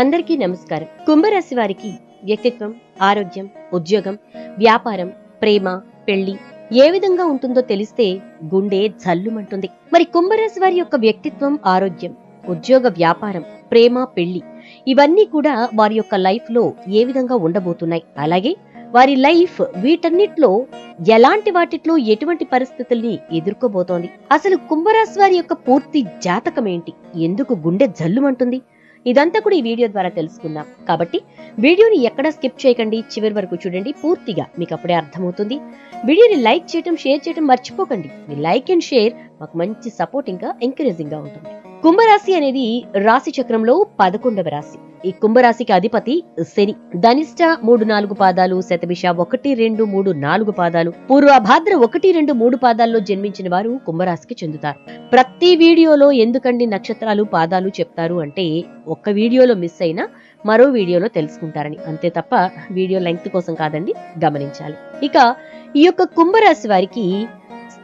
అందరికీ నమస్కారం. కుంభరాశి వారికి వ్యక్తిత్వం ఆరోగ్యం ఉద్యోగం వ్యాపారం ప్రేమ పెళ్ళి ఏ విధంగా ఉంటుందో తెలిస్తే గుండె జల్లుమంటుంది. మరి కుంభరాశి వారి యొక్క వ్యక్తిత్వం ఆరోగ్యం ఉద్యోగ వ్యాపారం ప్రేమ పెళ్ళి ఇవన్నీ కూడా వారి యొక్క లైఫ్లో ఏ విధంగా ఉండబోతున్నాయి. అలాగే వారి లైఫ్ వీటన్నిటిలో ఎలాంటి వాటిలో ఎటువంటి పరిస్థితుల్ని ఎదుర్కోబోతోంది? అసలు కుంభరాశి వారి యొక్క పూర్తి జాతకం ఏంటి? ఎందుకు గుండె జల్లుమంటుంది? ఇదంతా కూడా ఈ వీడియో ద్వారా తెలుసుకుందాం. కాబట్టి వీడియోని ఎక్కడా స్కిప్ చేయకండి చివరి వరకు చూడండి పూర్తిగా మీకు అప్పుడే అర్థమవుతుంది. వీడియోని లైక్ చేయటం షేర్ చేయటం మర్చిపోకండి. మీ లైక్ అండ్ షేర్ మాకు మంచి సపోర్ట్ ఇంకా ఉంటుంది. కుంభరాశి అనేది రాశి చక్రంలో పదకొండవ రాశి. ఈ కుంభరాశికి అధిపతి శని. ధనిష్ట మూడు నాలుగు పాదాలు శతభిష ఒకటి రెండు మూడు నాలుగు పాదాలు. పూర్వభాద్ర ఒకటి రెండు మూడు పాదాల్లో జన్మించిన వారు కుంభరాశికి చెందుతారు. ప్రతి వీడియోలో ఎందుకండి నక్షత్రాలు పాదాలు చెప్తారు అంటే ఒక్క వీడియోలో మిస్ అయినా మరో వీడియోలో తెలుసుకుంటారని. అంతే తప్ప వీడియో లెంగ్త్ కోసం కాదండి గమనించాలి. ఇక ఈ యొక్క కుంభరాశి వారికి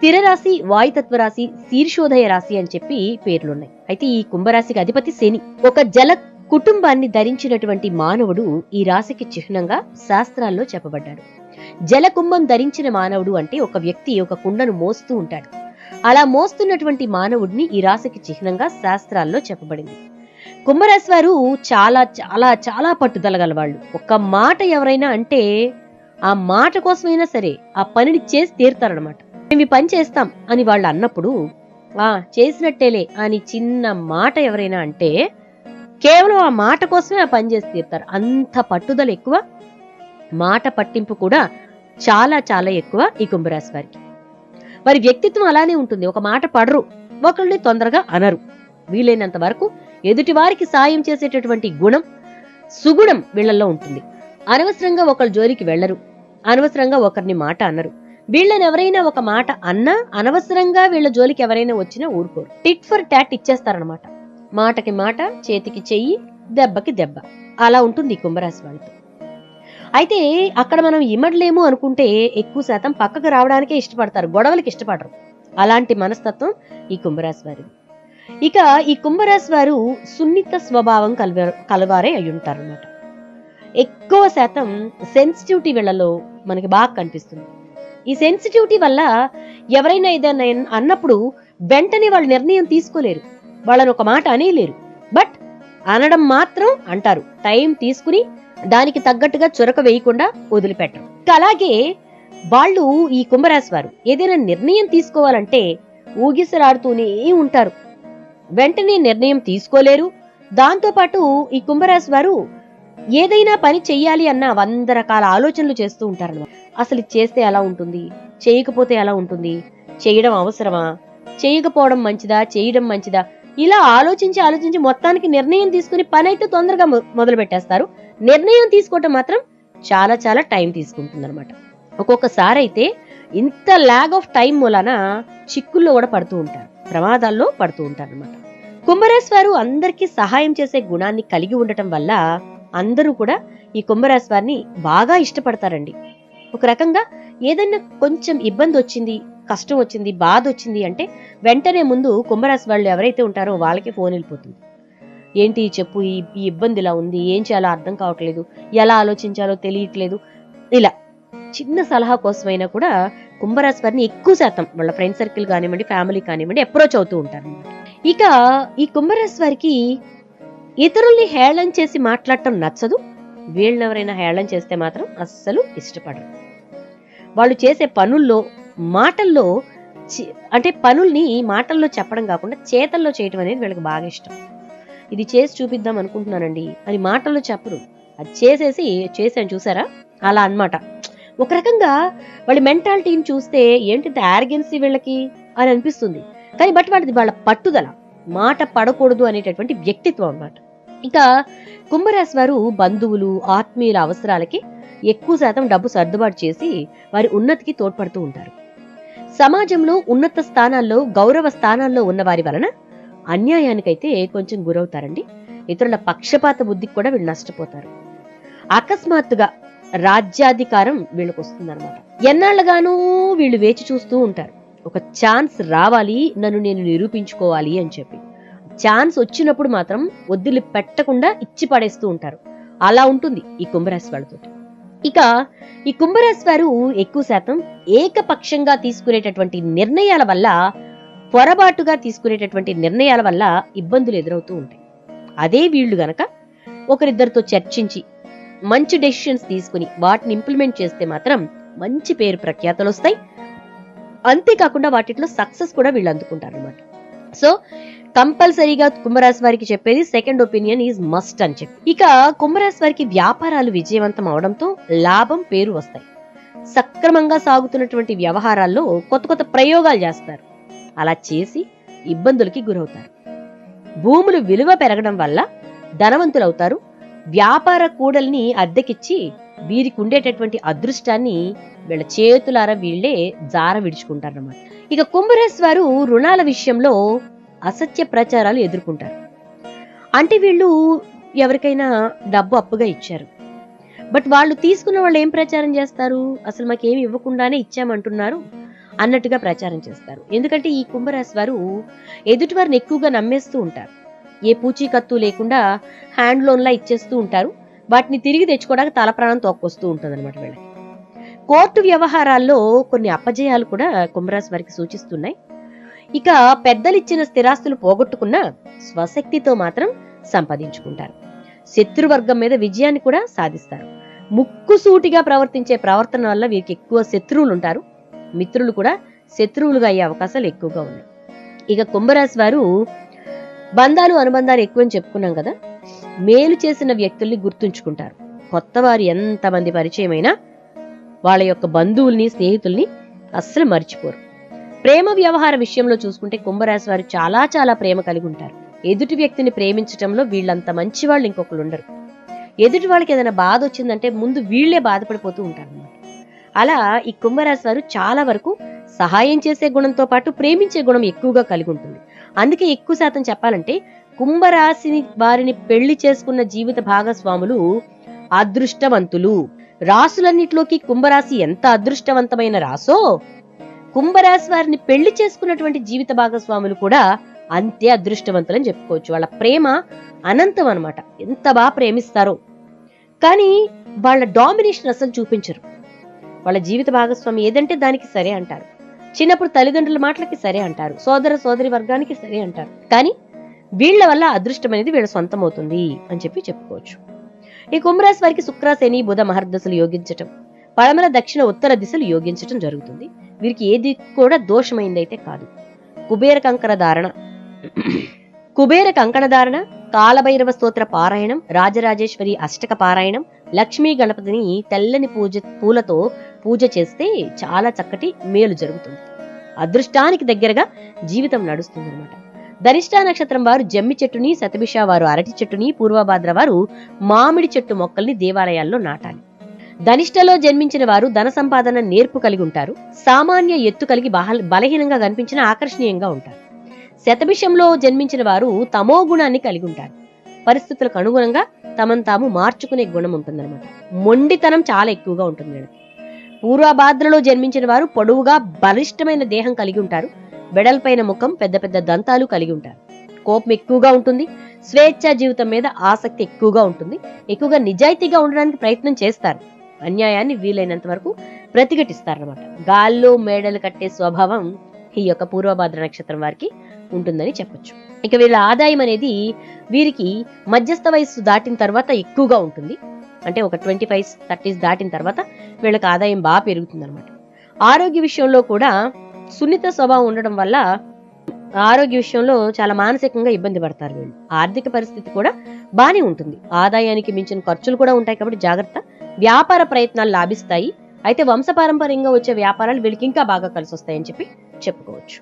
స్థిర రాశి వాయుతత్వ రాశి శీర్షోదయ రాశి అని చెప్పి పేర్లున్నాయి. అయితే ఈ కుంభరాశికి అధిపతి శని. ఒక జల కుటుంబాన్ని ధరించినటువంటి మానవుడు ఈ రాశికి చిహ్నంగా శాస్త్రాల్లో చెప్పబడ్డాడు. జలకుంభం ధరించిన మానవుడు అంటే ఒక వ్యక్తి ఒక కుండను మోస్తూ ఉంటాడు. అలా మోస్తున్నటువంటి మానవుడిని ఈ రాశికి చిహ్నంగా శాస్త్రాల్లో చెప్పబడింది. కుంభరాశి వారు చాలా చాలా చాలా పట్టుదల గలవాళ్ళు. ఒక్క మాట ఎవరైనా అంటే ఆ మాట కోసమైనా సరే ఆ పనిని చేసి తీరుతారనమాట మేము పని చేస్తాం అని వాళ్ళు అన్నప్పుడు ఆ చేసినట్టేలే అని చిన్న మాట ఎవరైనా అంటే కేవలం ఆ మాట కోసమే ఆ పని చేసి తీరుతారు. అంత పట్టుదల ఎక్కువ మాట పట్టింపు కూడా చాలా చాలా ఎక్కువ ఈ కుంభరాశి వారికి. వారి వ్యక్తిత్వం అలానే ఉంటుంది. ఒక మాట పడరు ఒకళ్ళని తొందరగా అనరు. వీలైనంత వరకు ఎదుటి వారికి సాయం చేసేటటువంటి గుణం సుగుణం వీళ్ళల్లో ఉంటుంది. అనవసరంగా ఒకళ్ళ జోలికి వెళ్ళరు అనవసరంగా ఒకరిని మాట అనరు. వీళ్ళని ఎవరైనా ఒక మాట అన్నా అనవసరంగా వీళ్ళ జోలికి ఎవరైనా వచ్చినా ఊరుకోరు టిట్ ఫర్ టాట్ ఇచ్చేస్తారనమాట మాటకి మాట చేతికి చెయ్యి దెబ్బకి దెబ్బ. అలా ఉంటుంది ఈ కుంభరాశి వాళ్ళతో. అయితే అక్కడ మనం ఇమడలేము అనుకుంటే ఎక్కువ శాతం పక్కకు రావడానికే ఇష్టపడతారు గొడవలకి ఇష్టపడరు. అలాంటి మనస్తత్వం ఈ కుంభరాశి వారి ఇక ఈ కుంభరాశి వారు సున్నిత స్వభావం కలవ కలవారే అయి ఉంటారు అనమాట ఎక్కువ శాతం సెన్సిటివిటీ వీళ్ళలో మనకి బాగా కనిపిస్తుంది. ఈ సెన్సిటివిటీ వల్ల ఎవరైనా ఏదైనా అన్నప్పుడు వెంటనే వాళ్ళు నిర్ణయం తీసుకోలేరు. వాళ్ళని ఒక మాట అనేయలేరు బట్ అనడం మాత్రం అంటారు. టైం తీసుకుని దానికి తగ్గట్టుగా చొరక వేయకుండా వదిలిపెట్టరు. అలాగే వాళ్ళు ఈ కుంభరాశి వారు ఏదైనా నిర్ణయం తీసుకోవాలంటే ఊగిసలాడుతూనే ఉంటారు. వెంటనే నిర్ణయం తీసుకోలేరు. దాంతోపాటు ఈ కుంభరాశి వారు ఏదైనా పని చెయ్యాలి అన్న వంద రకాల ఆలోచనలు చేస్తూ ఉంటారు అసలు చేస్తే ఎలా ఉంటుంది చేయకపోతే ఎలా ఉంటుంది చేయడం అవసరమా? చేయకపోవడం మంచిదా? చేయడం మంచిదా? ఇలా ఆలోచించి ఆలోచించి మొత్తానికి నిర్ణయం తీసుకుని పని అయితే తొందరగా మొదలు పెట్టేస్తారు నిర్ణయం తీసుకోవటం మాత్రం చాలా చాలా టైం తీసుకుంటుంది అనమాట ఒక్కొక్కసారి అయితే ఇంత ల్యాగ్ ఆఫ్ టైం మూలాన చిక్కుల్లో కూడా పడుతూ ఉంటారు ప్రమాదాల్లో పడుతూ ఉంటారు అనమాట కుంభరాశి వారు అందరికీ సహాయం చేసే గుణాన్ని కలిగి ఉండటం వల్ల అందరూ కూడా ఈ కుంభరాశి వారిని బాగా ఇష్టపడతారండి. ఒక రకంగా ఏదైనా కొంచెం ఇబ్బంది వచ్చింది కష్టం వచ్చింది బాధ వచ్చింది అంటే వెంటనే ముందు కుంభరాశి వాళ్ళు ఎవరైతే ఉంటారో వాళ్ళకి ఫోన్ వెళ్ళిపోతుంది. ఏంటి చెప్పు ఈ ఈ ఇబ్బంది ఇలా ఉంది ఏం చేయాలో అర్థం కావట్లేదు ఎలా ఆలోచించాలో తెలియట్లేదు. ఇలా చిన్న సలహా కోసమైనా కూడా కుంభరాశి వారిని ఎక్కువ శాతం వాళ్ళ ఫ్రెండ్ సర్కిల్ కానివ్వండి ఫ్యామిలీ కానివ్వండి అప్రోచ్ అవుతూ ఉంటారు ఇక ఈ కుంభరాశి వారికి ఇతరుల్ని హేళన చేసి మాట్లాడటం నచ్చదు. వీళ్ళెవరైనా హేళన చేస్తే మాత్రం అస్సలు ఇష్టపడరు. వాళ్ళు చేసే పనుల్లో మాటల్లో అంటే పనుల్ని మాటల్లో చెప్పడం కాకుండా చేతల్లో చేయటం అనేది వీళ్ళకి బాగా ఇష్టం. ఇది చేసి చూపిద్దాం అనుకుంటున్నానండి. అని మాటల్లో చెప్పరు. అది చేసేసి చేశాను చూసారా? అలా అన్నమాట. ఒక రకంగా వాళ్ళ మెంటాలిటీని చూస్తే ఏంటి ఆర్గెన్సీ వీళ్ళకి అని అనిపిస్తుంది. కానీ బట్ వాటిది వాళ్ళ పట్టుదల మాట పడకూడదు అనేటటువంటి వ్యక్తిత్వం అన్నమాట. ఇక కుంభరాశి వారు బంధువులు ఆత్మీయుల అవసరాలకి ఎక్కువ శాతం డబ్బు సర్దుబాటు చేసి వారి ఉన్నతికి తోడ్పడుతూ ఉంటారు. సమాజంలో ఉన్నత స్థానాల్లో గౌరవ స్థానాల్లో ఉన్న వారి వలన అన్యాయానికైతే కొంచెం గురవుతారండి. ఇతరుల పక్షపాత బుద్ధికి కూడా వీళ్ళు నష్టపోతారు. అకస్మాత్తుగా రాజ్యాధికారం వీళ్ళకి వస్తుందన్నమాట. ఎన్నాళ్ళగానూ వీళ్ళు వేచి చూస్తూ ఉంటారు. ఒక ఛాన్స్ రావాలి నన్ను నేను నిరూపించుకోవాలి అని చెప్పి. ఛాన్స్ వచ్చినప్పుడు మాత్రం వదిలి పెట్టకుండా ఇచ్చి పడేస్తూ ఉంటారు. అలా ఉంటుంది ఈ కుంభరాశి వాళ్ళతో ఇక ఈ కుంభరాశి వారు ఎక్కువ శాతం ఏకపక్షంగా తీసుకునేటటువంటి నిర్ణయాల వల్ల పొరపాటుగా తీసుకునేటటువంటి నిర్ణయాల వల్ల ఇబ్బందులు ఎదురవుతూ ఉంటాయి. అదే వీళ్ళు గనక ఒకరిద్దరితో చర్చించి మంచి డెసిషన్స్ తీసుకుని వాటిని ఇంప్లిమెంట్ చేస్తే మాత్రం మంచి పేరు ప్రఖ్యాతలు వస్తాయి. అంతేకాకుండా వాటిలో సక్సెస్ కూడా వీళ్ళు అందుకుంటారు అనమాట సో కంపల్సరీగా కుంభరాశి వారికి చెప్పేది సెకండ్ ఒపీనియన్ ఈజ్ మస్ట్ అని చెప్పి. ఇక కుంభరాశి వారికి వ్యాపారాలు విజయవంతం అవడంతో లాభం పేరు వస్తాయి. సక్రమంగా సాగుతున్నటువంటి వ్యవహారాల్లో కొత్త కొత్త ప్రయోగాలు చేస్తారు. అలా చేసి ఇబ్బందులకి గురవుతారు. భూములు విలువ పెరగడం వల్ల ధనవంతులవుతారు. వ్యాపార కూడల్ని అద్దెకిచ్చి వీరికి ఉండేటటువంటి అదృష్టాన్ని వీళ్ళ చేతులారా వీళ్ళే జార విడుచుకుంటారన్నమాట. ఇక కుంభరాశి వారు రుణాల విషయంలో అసత్య ప్రచారాలు ఎదుర్కొంటారు. అంటే వీళ్ళు ఎవరికైనా డబ్బు అప్పుగా ఇచ్చారు. బట్ వాళ్ళు తీసుకున్న వాళ్ళు ఏం ప్రచారం చేస్తారు? అసలు మాకేమి ఇవ్వకుండానే ఇచ్చామంటున్నారు అన్నట్టుగా ప్రచారం చేస్తారు. ఎందుకంటే ఈ కుంభరాశి వారు ఎదుటి వారిని ఎక్కువగా నమ్మేస్తూ ఉంటారు. ఏ పూచీకత్తు లేకుండా హ్యాండ్ లోన్లా ఇచ్చేస్తూ ఉంటారు. వాటిని తిరిగి తెచ్చుకోవడానికి తల ప్రాణం తోక్కొస్తూ ఉంటుంది అనమాట వీళ్ళకి. కోర్టు వ్యవహారాల్లో కొన్ని అపజయాలు కూడా కుంభరాశి వారికి సూచిస్తున్నాయి. ఇక పెద్దలిచ్చిన స్థిరాస్తులు పోగొట్టుకున్న స్వశక్తితో మాత్రం సంపాదించుకుంటారు. శత్రువర్గం మీద విజయాన్ని కూడా సాధిస్తారు. ముక్కుసూటిగా ప్రవర్తించే ప్రవర్తన వల్ల వీరికి ఎక్కువ శత్రువులు ఉంటారు. మిత్రులు కూడా శత్రువులుగా అయ్యే అవకాశాలు ఎక్కువగా ఉన్నాయి. ఇక కుంభరాశి వారు బంధాలు అనుబంధాలు ఎక్కువని చెప్పుకున్నాం కదా మేలు చేసిన వ్యక్తుల్ని గుర్తుంచుకుంటారు. కొత్త వారు ఎంతమంది పరిచయమైనా వాళ్ళ యొక్క బంధువుల్ని స్నేహితుల్ని అస్సలు మర్చిపోరు. ప్రేమ వ్యవహార విషయంలో చూసుకుంటే కుంభరాశి వారు చాలా చాలా ప్రేమ కలిగి ఉంటారు. ఎదుటి వ్యక్తిని ప్రేమించటంలో వీళ్ళంత మంచి వాళ్ళు ఇంకొకరు ఉండరు. ఎదుటి వాళ్ళకి ఏదైనా బాధ వచ్చిందంటే ముందు వీళ్ళే బాధపడిపోతూ ఉంటారు అలా ఈ కుంభరాశి వారు చాలా వరకు సహాయం చేసే గుణంతో పాటు ప్రేమించే గుణం ఎక్కువగా కలిగి ఉంటుంది. అందుకే ఎక్కువ శాతం చెప్పాలంటే కుంభరాశిని వారిని పెళ్ళి చేసుకున్న జీవిత భాగస్వాములు అదృష్టవంతులు. రాసులన్నిటిలోకి కుంభరాశి ఎంత అదృష్టవంతమైన రాసో కుంభరాశి వారిని పెళ్ళి చేసుకున్నటువంటి జీవిత భాగస్వాములు కూడా అంతే అదృష్టవంతులని చెప్పుకోవచ్చు. వాళ్ళ ప్రేమ అనంతం అన్నమాట. ఎంత బాగా ప్రేమిస్తారో. కానీ వాళ్ళ డామినేషన్ అసలు చూపించరు. వాళ్ళ జీవిత భాగస్వామి ఏదంటే దానికి సరే అంటారు. చిన్నప్పుడు తల్లిదండ్రుల మాటలకి సరే అంటారు. సోదర సోదరి వర్గానికి సరే అంటారు. కానీ వీళ్ళ వల్ల అదృష్టం అనేది వీళ్ళ సొంతం అవుతుంది అని చెప్పి చెప్పుకోవచ్చు. ఈ కుంభరాశి వారికి శుక్ర శని బుధ మహర్దశలు యోగించటం పడమర దక్షిణ ఉత్తర దిశలు యోగించటం జరుగుతుంది. వీరికి ఏది కూడా దోషమైందైతే కాదు. కుబేర కంకర ధారణ కుబేర కంకణ ధారణ కాలభైరవ స్తోత్ర పారాయణం రాజరాజేశ్వరి అష్టక పారాయణం లక్ష్మీ గణపతిని తెల్లని పూజ పూలతో పూజ చేస్తే చాలా చక్కటి మేలు జరుగుతుంది. అదృష్టానికి దగ్గరగా జీవితం నడుస్తుంది అన్నమాట దరిష్టా నక్షత్రం వారు జమ్మి చెట్టుని శతభిష వారు అరటి చెట్టుని పూర్వభాద్ర వారు మామిడి చెట్టు మొక్కల్ని దేవాలయాల్లో నాటాలి. ధనిష్టలో జన్మించిన వారు ధన సంపాదన నేర్పు కలిగి ఉంటారు. సామాన్య ఎత్తు కలిగి బలహీనంగా కనిపించిన ఆకర్షణీయంగా ఉంటారు. శతభిషంలో జన్మించిన వారు తమో గుణాన్ని కలిగి ఉంటారు. పరిస్థితులకు అనుగుణంగా తమను తాము మార్చుకునే గుణం ఉంటుందన్నమాట. మొండితనం చాలా ఎక్కువగా ఉంటుంది పూర్వభాద్రలో జన్మించిన వారు పొడవుగా బలిష్టమైన దేహం కలిగి ఉంటారు. వెడల్పైన ముఖం పెద్ద పెద్ద దంతాలు కలిగి ఉంటారు. కోపం ఎక్కువగా ఉంటుంది. స్వేచ్ఛ జీవితం మీద ఆసక్తి ఎక్కువగా ఉంటుంది. ఎక్కువగా నిజాయితీగా ఉండడానికి ప్రయత్నం చేస్తారు. అన్యాయాన్ని వీలైనంత వరకు ప్రతిఘటిస్తారనమాట గాల్లో మేడలు కట్టే స్వభావం ఈ యొక్క పూర్వభాద్ర నక్షత్రం వారికి ఉంటుందని చెప్పొచ్చు. ఇక వీళ్ళ ఆదాయం అనేది వీరికి మధ్యస్థ వయస్సు దాటిన తర్వాత ఎక్కువగా ఉంటుంది. అంటే ఒక ట్వంటీ ఫైవ్ థర్టీస్ దాటిన తర్వాత వీళ్ళకి ఆదాయం బాగా పెరుగుతుంది అనమాట ఆరోగ్య విషయంలో కూడా సున్నిత స్వభావం ఉండడం వల్ల ఆరోగ్య విషయంలో చాలా మానసికంగా ఇబ్బంది పడతారు వీళ్ళు. ఆర్థిక పరిస్థితి కూడా బాగానే ఉంటుంది. ఆదాయానికి మించిన ఖర్చులు కూడా ఉంటాయి కాబట్టి జాగ్రత్త. వ్యాపార ప్రయత్నాలు లాభిస్తాయి. అయితే వంశపారంపర్యంగా వచ్చే వ్యాపారాలు వీళ్ళకి ఇంకా బాగా కలిసి వస్తాయని చెప్పి చెప్పుకోవచ్చు.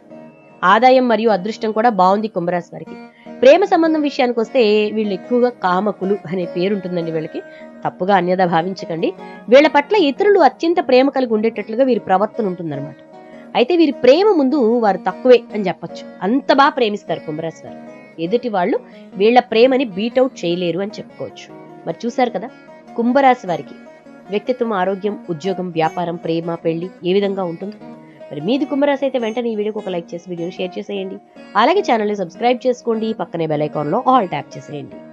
ఆదాయం మరియు అదృష్టం కూడా బాగుంది కుంభరాశి వారికి. ప్రేమ సంబంధం విషయానికి వస్తే వీళ్ళు ఎక్కువగా కామకులు అనే పేరు ఉంటుందండి వీళ్ళకి. తప్పుగా అన్యదా భావించకండి. వీళ్ళ పట్ల ఇతరులు అత్యంత ప్రేమ కలిగి ఉండేటట్లుగా వీరి ప్రవర్తన ఉంటుందన్నమాట. అయితే వీరి ప్రేమ ముందు వారు తక్కువే అని చెప్పొచ్చు. అంత బాగా ప్రేమిస్తారు కుంభరాశి వారు ఎదుటి వాళ్ళు వీళ్ళ ప్రేమని బీటౌట్ చేయలేరు అని చెప్పుకోవచ్చు. మరి చూశారు కదా? కుంభరాశి వారికి వ్యక్తిత్వం ఆరోగ్యం ఉద్యోగం వ్యాపారం ప్రేమ పెళ్ళి ఏ విధంగా ఉంటుంది మరి మీది కుంభరాశి అయితే వెంటనే ఈ వీడియోకి ఒక లైక్ చేసి వీడియోని షేర్ చేసేయండి. అలాగే ఛానల్ని సబ్స్క్రైబ్ చేసుకోండి. పక్కనే బెల్ ఐకాన్లో ఆల్ ట్యాప్ చేసేయండి.